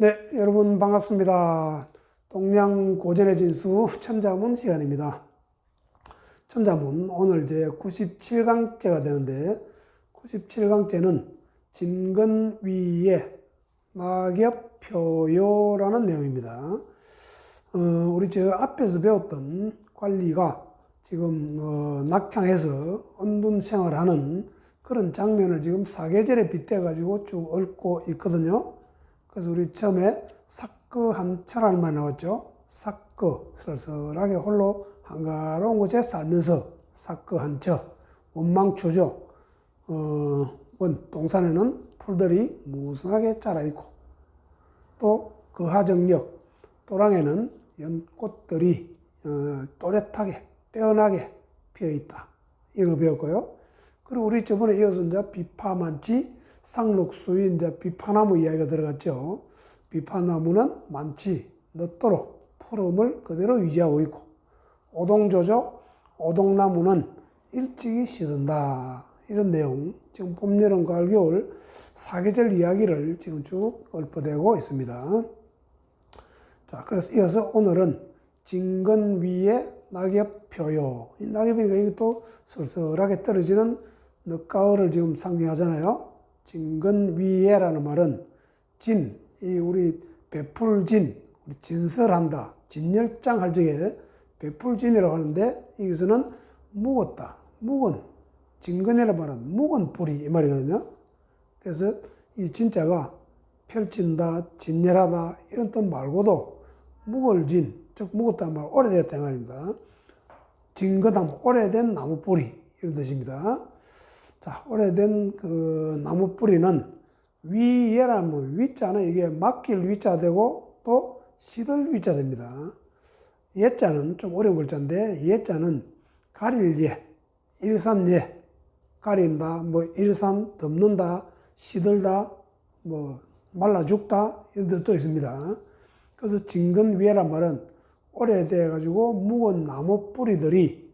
네, 여러분 반갑습니다. 동양 고전의 진수 천자문 시간입니다. 천자문 오늘 이제 97강째가 되는데 97강째는 진근 위의 낙엽 표요라는 내용입니다. 어, 우리 저 앞에서 배웠던 관리가 지금 어, 낙향에서 언둔 생활하는 그런 장면을 지금 사계절에 빗대 가지고 쭉 읊고 있거든요. 그래서 우리 처음에 사크 한철하는 말 나왔죠. 사크 쓸쓸하게 홀로 한가로운 곳에 살면서 사크 한처 원망초죠. 어, 원 동산에는 풀들이 무성하게 자라 있고 또 그 하정역 또랑에는 연꽃들이 어, 또렷하게 빼어나게 피어 있다. 이거 배웠고요. 그리고 우리 저번에 이어서 이제 비파만치 상록수인 이제 비파나무 이야기가 들어갔죠. 비파나무는 많지 늦도록 푸름을 그대로 유지하고 있고 오동조조 오동나무는 일찍이 시든다. 이런 내용 지금 봄, 여름, 가을, 겨울 사계절 이야기를 지금 쭉 읊어대고 있습니다. 자, 그래서 이어서 오늘은 진근 위에 낙엽. 이 낙엽이니까 이것도 쓸쓸하게 떨어지는 늦가을을 지금 상징하잖아요. 진근 위에라는 말은 진, 이 우리 베풀진, 우리 진설한다, 진열장 할 적에 베풀진이라고 하는데 여기서는 묵었다, 묵은, 진근이라는 말은 묵은 뿌리 이 말이거든요. 그래서 이 진짜가 펼친다, 진열하다 이런 뜻 말고도 묵을진, 즉 묵었다는 말, 오래되었다 이 말입니다. 진거담, 오래된 나무 뿌리 이런 뜻입니다. 자, 오래된 그 나무 뿌리는 위에라는 뭐 위자는 이게 맡길 위자 되고 또 시들 위자 됩니다. 예자는 좀 어려운 글자인데 예자는 가릴 예, 일산 예, 가린다, 뭐 일산 덮는다, 시들다, 뭐 말라 죽다 이런 뜻도 있습니다. 그래서 진근 위에란 말은 오래돼 가지고 묵은 나무 뿌리들이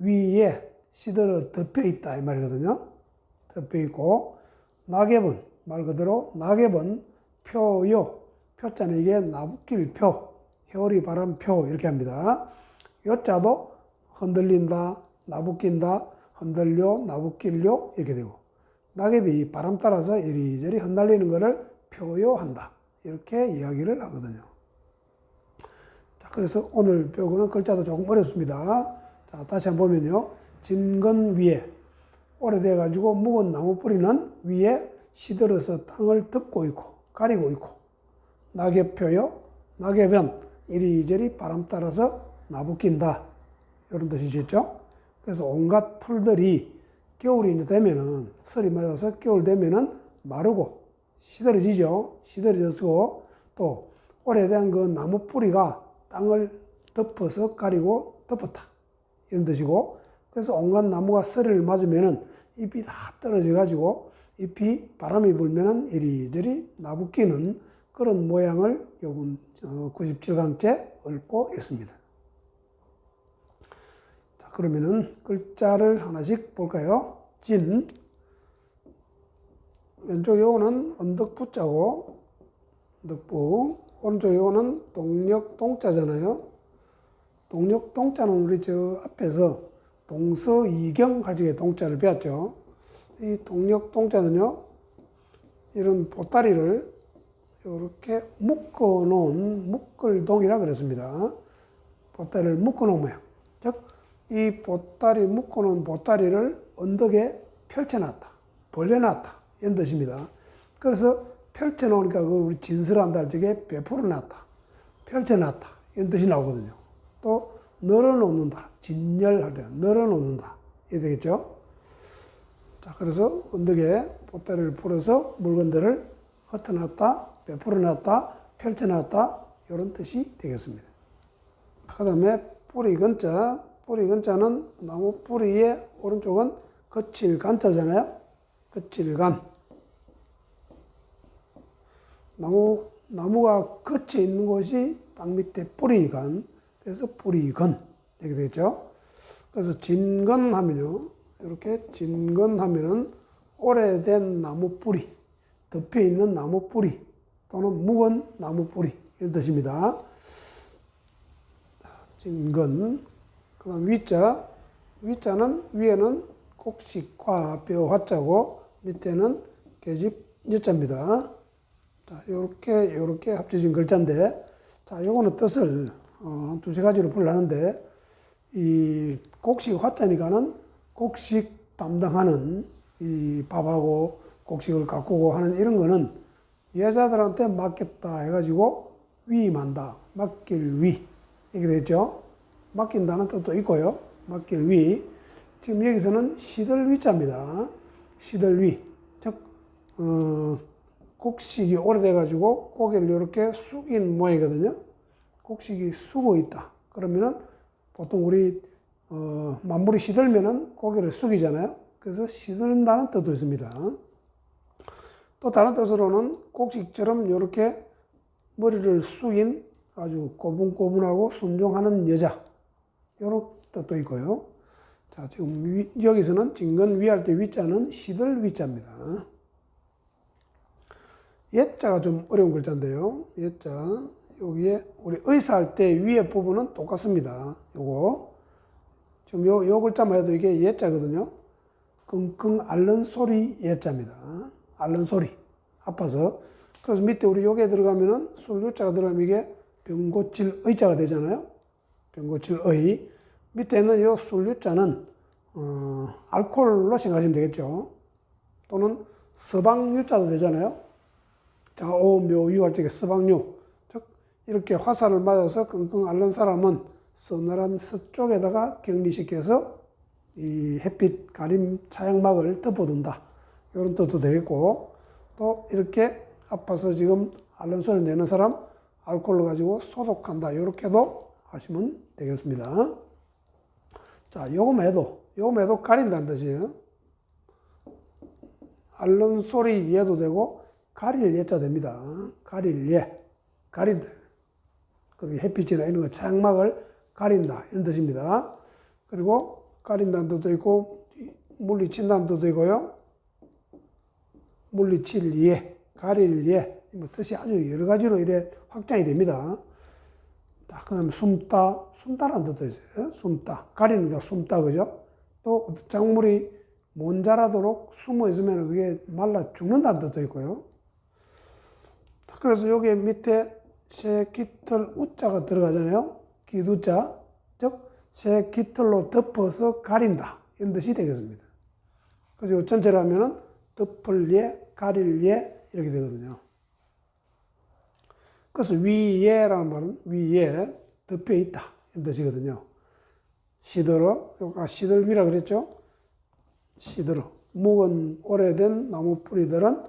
위에 시들어 덮여 있다 이 말이거든요. 덮여 있고 낙엽은 말 그대로 낙엽은 표요 표자는 이게 나붓길 표 회오리 바람 표 이렇게 합니다. 요자도 흔들린다 나붓긴다 흔들려 나붓길려 이렇게 되고 낙엽이 바람 따라서 이리저리 흩날리는 것을 표요한다 이렇게 이야기를 하거든요. 자 그래서 오늘 배우는 글자도 조금 어렵습니다. 자 다시 한번 보면요. 진건 위에 오래돼 가지고 묵은 나무 뿌리는 위에 시들어서 땅을 덮고 있고 가리고 있고 낙엽표요. 낙엽은 이리저리 바람 따라서 나부낀다. 이런 뜻이겠죠? 그래서 온갖 풀들이 겨울이 이제 되면은 설이 맞아서 겨울 되면은 마르고 시들어지죠. 시들어져서 또 오래된 그 나무 뿌리가 땅을 덮어서 가리고 덮었다. 이런 뜻이고 그래서 온갖 나무가 서리를 맞으면은 잎이 다 떨어져 가지고 잎이 바람이 불면은 이리저리 나부끼는 그런 모양을 요번 97강째 읊고 있습니다. 자, 그러면은 글자를 하나씩 볼까요? 진. 왼쪽 요거는 언덕부자고, 언덕부. 오른쪽 요거는 동력 동자잖아요. 동력 동자는 우리 저 앞에서 동서 이경 할 적에 동자를 배웠죠. 이 동력 동자는요, 이런 보따리를 이렇게 묶어 놓은 묶을동이라 그랬습니다. 보따리를 묶어 놓은 모양. 즉, 이 보따리 묶어 놓은 보따리를 언덕에 펼쳐놨다. 벌려놨다. 이런 뜻입니다. 그래서 펼쳐놓으니까 그걸 우리 진설한다 할 적에 베풀어 놨다. 펼쳐놨다. 이런 뜻이 나오거든요. 또, 널어놓는다. 진열할 때 널어놓는다. 이게 되겠죠? 자, 그래서 언덕에 보따리를 풀어서 물건들을 흩어놨다, 베풀어놨다, 펼쳐놨다, 이런 뜻이 되겠습니다. 그 다음에 뿌리 근자, 뿌리 근자는 나무 뿌리의 오른쪽은 거칠 간자잖아요. 거칠 간. 나무, 나무가 거쳐 있는 곳이 땅 밑에 뿌리간. 그래서 뿌리건. 이렇게 되겠죠. 그래서 진건 하면요. 이렇게 진건 하면은 오래된 나무 뿌리, 덮여 있는 나무 뿌리, 또는 묵은 나무 뿌리 이런 뜻입니다. 진근 그다음 위자 위자는 위에는 곡식화 뼈 화자고 밑에는 계집 여자입니다. 자, 요렇게 요렇게 합쳐진 글자인데 자, 요거는 뜻을 어, 두세 가지로 풀라는데 이 곡식 화자니까는 곡식 담당하는 이 밥하고 곡식을 가꾸고 하는 이런 거는 여자들한테 맡겼다 해가지고 위임한다. 맡길 위. 이렇게 되죠. 맡긴다는 뜻도 있고요. 맡길 위. 지금 여기서는 시들 위자입니다. 시들 위. 즉, 어, 곡식이 오래돼가지고 고개를 이렇게 숙인 모양이거든요. 곡식이 숙어 있다. 그러면은 보통 우리 어, 만물이 시들면은 고개를 숙이잖아요. 그래서 시든다는 뜻도 있습니다. 또 다른 뜻으로는 곡식처럼 이렇게 머리를 숙인 아주 고분고분하고 순종하는 여자 이런 뜻도 있고요. 자 지금 위, 여기서는 진근 위할 때 위자는 시들 위자입니다. 예자가 좀 어려운 글자인데요. 예자 여기에 우리 의사할 때 위에 부분은 똑같습니다. 요거 지금 요, 요 글자만 해도 이게 예자거든요. 끙끙 앓는 소리 예자입니다. 앓는 소리 아파서 그래서 밑에 우리 요게 들어가면은 술유자가 들어가면 이게 병고칠 의자가 되잖아요. 병고칠 의 밑에는 요 술유자는 어, 알코올로 생각하시면 되겠죠. 또는 서방유자도 되잖아요. 자 오 묘 유 할 적에 서방유 즉 이렇게 화살을 맞아서 끙끙 앓는 사람은 서늘한 서쪽에다가 격리시켜서 이 햇빛 가림 차양막을 덮어둔다 이런 뜻도 되겠고 또 이렇게 아파서 지금 앓는 소리 내는 사람 알코올을 가지고 소독한다 이렇게도 하시면 되겠습니다. 자 요거만 해도 가린다는 뜻이에요. 앓는 소리 예도 되고 가릴 예자 됩니다. 가릴 예. 가린다. 그리고 햇빛이나 이런 거 창막을 가린다. 이런 뜻입니다. 그리고 가린다는 뜻도 있고, 물리친다는 뜻도 있고요. 물리칠 예, 가릴 예. 뭐 뜻이 아주 여러 가지로 이래 확장이 됩니다. 자, 그 다음에 숨다, 숨다라는 뜻도 있어요. 숨다. 가리는 게 숨다, 그죠? 또 작물이 못 자라도록 숨어 있으면 그게 말라 죽는다는 뜻도 있고요. 그래서 여기 밑에 새 깃털 우자가 들어가잖아요. 기두자. 즉, 새 깃털로 덮어서 가린다. 이런 뜻이 되겠습니다. 그래서 전체로 하면은 덮을 예, 가릴 예, 이렇게 되거든요. 그래서 위예라는 말은 위에 덮여 있다. 이런 뜻이거든요. 시들어, 아까 시들위라 그랬죠? 시들어. 묵은 오래된 나무 뿌리들은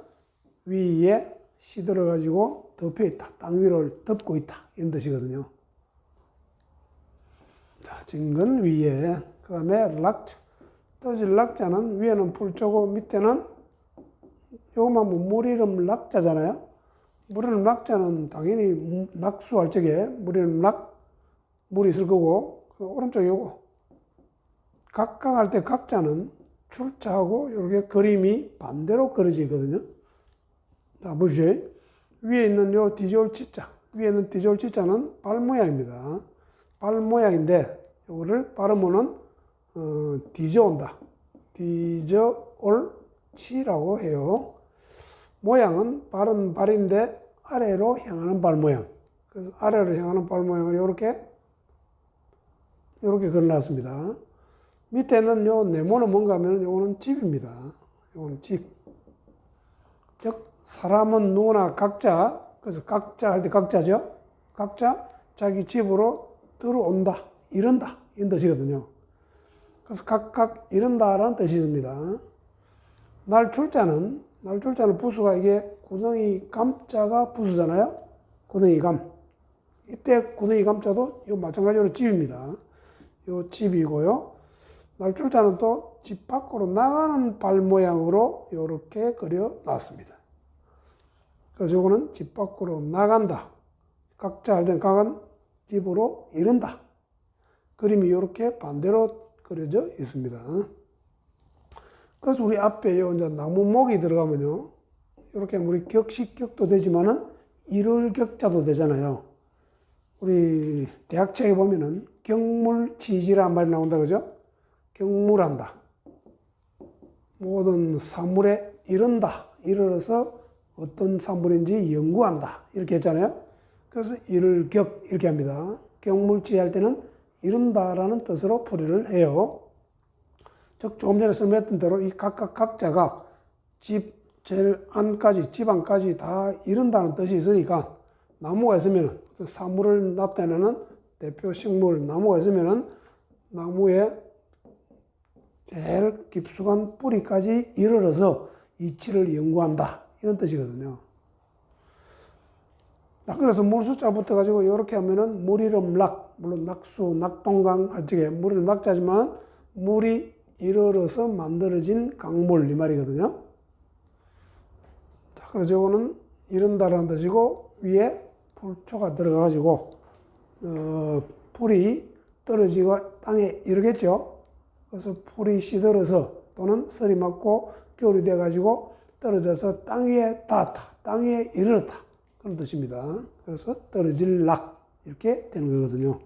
위에 시들어 가지고 덮여 있다. 땅 위를 덮고 있다. 이런 뜻이거든요. 자, 진근 위에 그 다음에 락자. 뜻이 락자는 위에는 풀조고 밑에는 요것만 뭐 물 이름 락자잖아요. 물 이름 락자는 당연히 낙수할 적에 물 이름 락 물이 있을 거고 그 오른쪽 요거 각각 할 때 각자는 출자하고 이렇게 그림이 반대로 그려지거든요. 자, 보십시오. 위에 있는 요 디졸 치자, 위에 있는 디졸 치자는 발 모양입니다. 발 모양인데, 요거를 발음으로는, 어, 디저온다. 디저올 치라고 해요. 모양은 발은 발인데, 아래로 향하는 발 모양. 그래서 아래로 향하는 발 모양을 요렇게, 요렇게 그려놨습니다. 밑에는 요 네모는 뭔가 하면 요거는 집입니다. 요거는 집. 즉, 사람은 누구나 각자, 그래서 각자 할 때 각자죠. 각자 자기 집으로 들어온다, 이른다, 이런 뜻이거든요. 그래서 각각 이른다라는 뜻이 있습니다. 날 출자는, 날 출자는 부수가 이게 구덩이 감자가 부수잖아요. 구덩이 감. 이때 구덩이 감자도 이 마찬가지로 집입니다. 요 집이고요. 날 출자는 또 집 밖으로 나가는 발 모양으로 이렇게 그려 놨습니다. 그래서 이거는 집 밖으로 나간다. 각자 할 때는 강한 집으로 이른다. 그림이 이렇게 반대로 그려져 있습니다. 그래서 우리 앞에 이제 나무목이 들어가면요. 이렇게 우리 격식격도 되지만은 일월격자도 되잖아요. 우리 대학책에 보면은 경물치지라는 말이 나온다 그죠? 경물한다. 모든 사물에 이른다. 이르러서 어떤 사물인지 연구한다. 이렇게 했잖아요. 그래서 이를 격 이렇게 합니다. 경물치할 때는 이른다라는 뜻으로 풀이를 해요. 즉 조금 전에 설명했던 대로 이 각각 각자가 집 제일 안까지 집 안까지 다 이른다는 뜻이 있으니까 나무가 있으면 사물을 나타내는 대표 식물 나무가 있으면은 나무에 제일 깊숙한 뿌리까지 이르러서 이치를 연구한다 이런 뜻이거든요. 자, 그래서 물 숫자부터 가지고 이렇게 하면은 물 이름 락 물론 낙수 낙동강 할 적에 물을 낙자지만 물이 이르러서 만들어진 강물 이 말이거든요. 자, 그래서 이거는 이른다라는 뜻이고 위에 풀초가 들어가가지고 어, 풀이 떨어지고 땅에 이르겠죠. 그래서 풀이 시들어서 또는 설이 맞고 겨울이 돼가지고 떨어져서 땅 위에 닿았다. 땅 위에 이르렀다. 그런 뜻입니다. 그래서 떨어질 락 이렇게 되는 거거든요.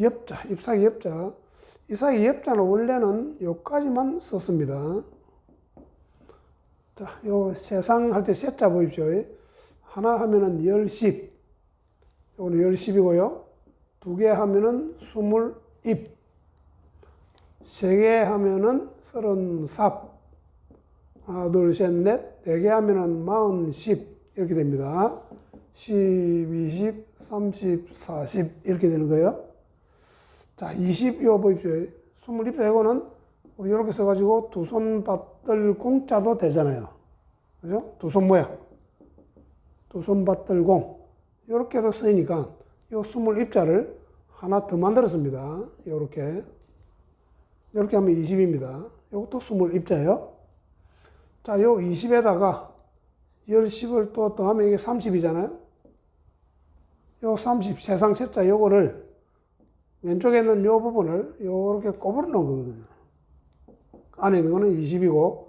엽자, 잎사귀 엽자. 잎사귀 엽자는 원래는 요까지만 썼습니다. 자, 요 세상 할 때 세자 보십시오. 하나 하면은 열십. 요거는 열십이고요. 두 개 하면은 스물 잎. 세개 하면은 서른삽. 하나, 둘, 셋, 넷. 네 개 하면은 마흔, 십. 이렇게 됩니다. 10, 20, 30, 40 이렇게 되는 거예요. 자, 20 이거 보십시오. 20 빼고는 우리 이렇게 써가지고 두 손 받들 공자도 되잖아요. 그죠? 두 손 모양. 두 손 받들 공. 이렇게도 쓰이니까 요 20입자를 하나 더 만들었습니다. 요렇게. 이렇게 하면 20입니다. 이것도 20입자예요. 자, 요 20에다가 10을 또 더하면 이게 30이잖아요. 요 30, 세상 세자 요거를 왼쪽에 있는 요 부분을 요렇게 꼬부려 놓은 거거든요. 안에 있는 거는 20이고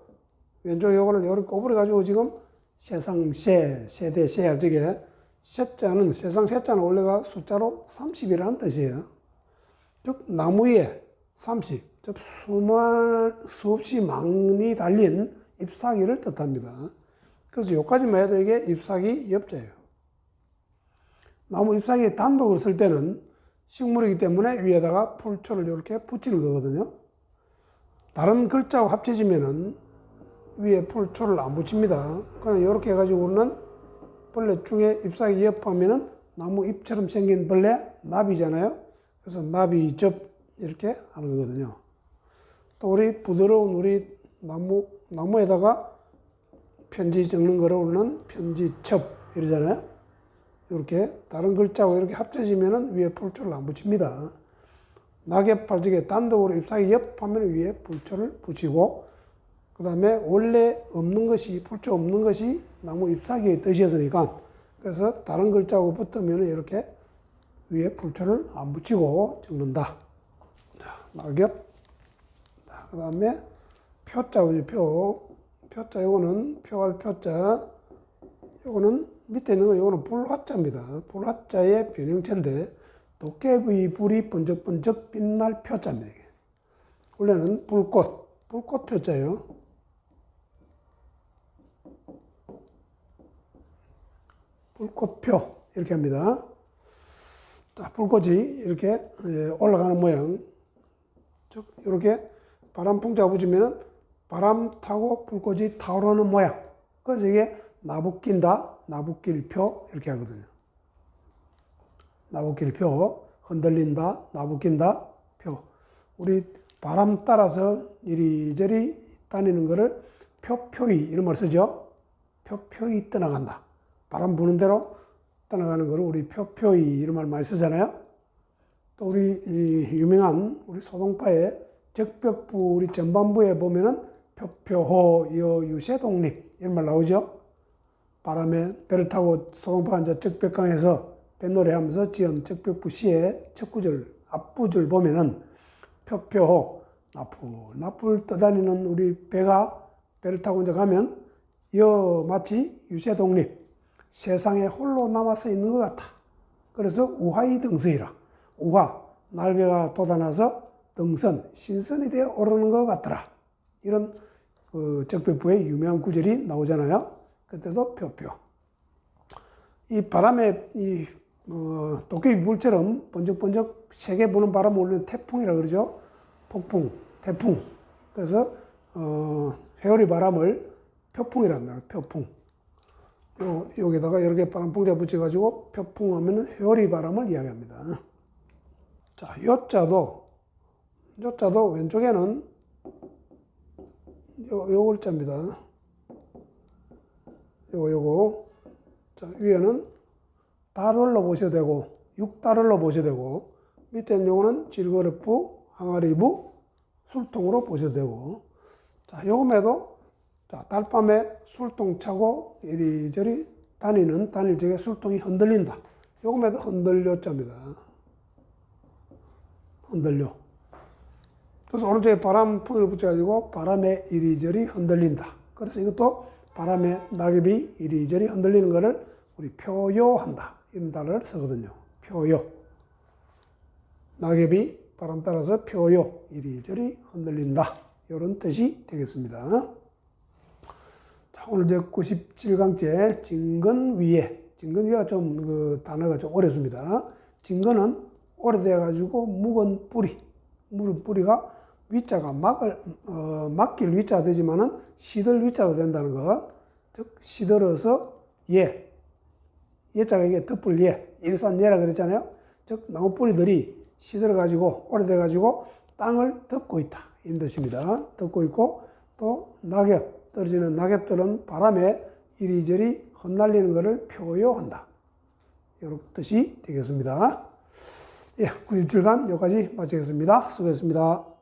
왼쪽 요거를 요렇게 꼬부려 가지고 지금 세상 세, 세대 세 할 적에 세자는 세상 세자는 원래가 숫자로 30이라는 뜻이에요. 즉 나무 위에 30, 즉 수만 수없이 많이 달린 잎사귀를 뜻합니다. 그래서 여기까지만 해도 이게 잎사귀 엽자예요. 나무 잎사귀 단독을 쓸 때는 식물이기 때문에 위에다가 풀초를 이렇게 붙이는 거거든요. 다른 글자하고 합쳐지면은 위에 풀초를 안 붙입니다. 그냥 이렇게 해가지고 우리는 벌레 중에 잎사귀 옆하면은 나무 잎처럼 생긴 벌레 나비잖아요. 그래서 나비접 이렇게 하는 거거든요. 또 우리 부드러운 우리 나무 나무에다가 편지 적는 거를 우리는 편지첩 이러잖아요. 이렇게 다른 글자하고 이렇게 합쳐지면은 위에 풀초를 안 붙입니다. 낙엽 팔지게 단독으로 잎사귀 옆 하면 위에 풀초를 붙이고 그 다음에 원래 없는 것이 풀초 없는 것이 나무 잎사귀의 뜻이었으니까 그래서 다른 글자하고 붙으면 이렇게 위에 풀초를 안 붙이고 적는다. 자, 낙엽. 그 다음에 표자, 표. 표자, 요거는 표할 표자. 요거는 밑에 있는 건 요거는 불화자입니다. 불화자의 변형체인데 도깨비 불이 번쩍번쩍 빛날 표자입니다. 원래는 불꽃, 불꽃 표자예요. 불꽃표 이렇게 합니다. 자, 불꽃이 이렇게 예, 올라가는 모양. 즉 이렇게 바람 풍자가 붙으면은 바람 타고 불꽃이 타오르는 모양. 그래서 이게 나부낀다, 나부낄표 이렇게 하거든요. 나부낄표, 흔들린다, 나부낀다, 표. 우리 바람 따라서 이리저리 다니는 거를 표표이 이런 말 쓰죠. 표표이 떠나간다. 바람 부는 대로 떠나가는 거를 우리 표표이 이런 말 많이 쓰잖아요. 또 우리 유명한 우리 소동파의 적벽부 우리 전반부에 보면은 표표호 여유세 독립 이런 말 나오죠. 바람에 배를 타고 소동파가 이제 적벽강에서 뱃노래하면서 지은 적벽부 시의 첫 구절 앞구절 보면은 표표호 나풀 나풀 떠다니는 우리 배가 배를 타고 이제 가면 여 마치 유세 독립 세상에 홀로 남아서 있는 것 같아. 그래서 우하이 등서이라. 우하, 날개가 돋아나서 등선, 신선이 되어 오르는 것 같더라. 이런 그 적벽부의 유명한 구절이 나오잖아요. 그때도 표표. 이 바람에 이 어, 도깨비 불처럼 번쩍번쩍 세게 부는 바람 올리는 태풍이라 그러죠. 폭풍, 태풍. 그래서 어, 회오리 바람을 표풍이란다. 표풍. 요, 여기다가 여러 개 바람 풍자 붙여가지고 표풍하면 회오리 바람을 이야기합니다. 자, 요 자도, 요 자도 왼쪽에는 요, 요 글자입니다. 요거, 요거. 자, 위에는 달을로 보셔도 되고, 육달을로 보셔도 되고, 밑에는 요거는 질거렵부, 항아리부, 술통으로 보셔도 되고, 자, 요금에도 자, 달밤에 술통 차고 이리저리 다니는 단일적에 술통이 흔들린다. 요금에도 흔들려 자입니다. 흔들려. 그래서 오른쪽에 바람풍을 붙여가지고 바람에 이리저리 흔들린다. 그래서 이것도 바람에 낙엽이 이리저리 흔들리는 것을 우리 표요한다. 이런 단어를 쓰거든요. 표요. 낙엽이 바람 따라서 표요. 이리저리 흔들린다. 이런 뜻이 되겠습니다. 자, 오늘 이제 97강째 진근 위에. 진근 위가 좀 그 단어가 좀 어렵습니다. 진근은 오래돼가지고 묵은 뿌리. 묵은 뿌리가 위자가 막을, 어, 막길 위자가 되지만은 시들 위자도 된다는 것. 즉, 시들어서 예. 예자가 이게 덮을 예. 일산 예라 그랬잖아요. 즉, 나무 뿌리들이 시들어가지고, 오래돼가지고 땅을 덮고 있다. 이런 뜻입니다. 덮고 있고, 또 낙엽, 떨어지는 낙엽들은 바람에 이리저리 흩날리는 것을 표요한다. 이런 뜻이 되겠습니다. 예, 97간 여기까지 마치겠습니다. 수고했습니다.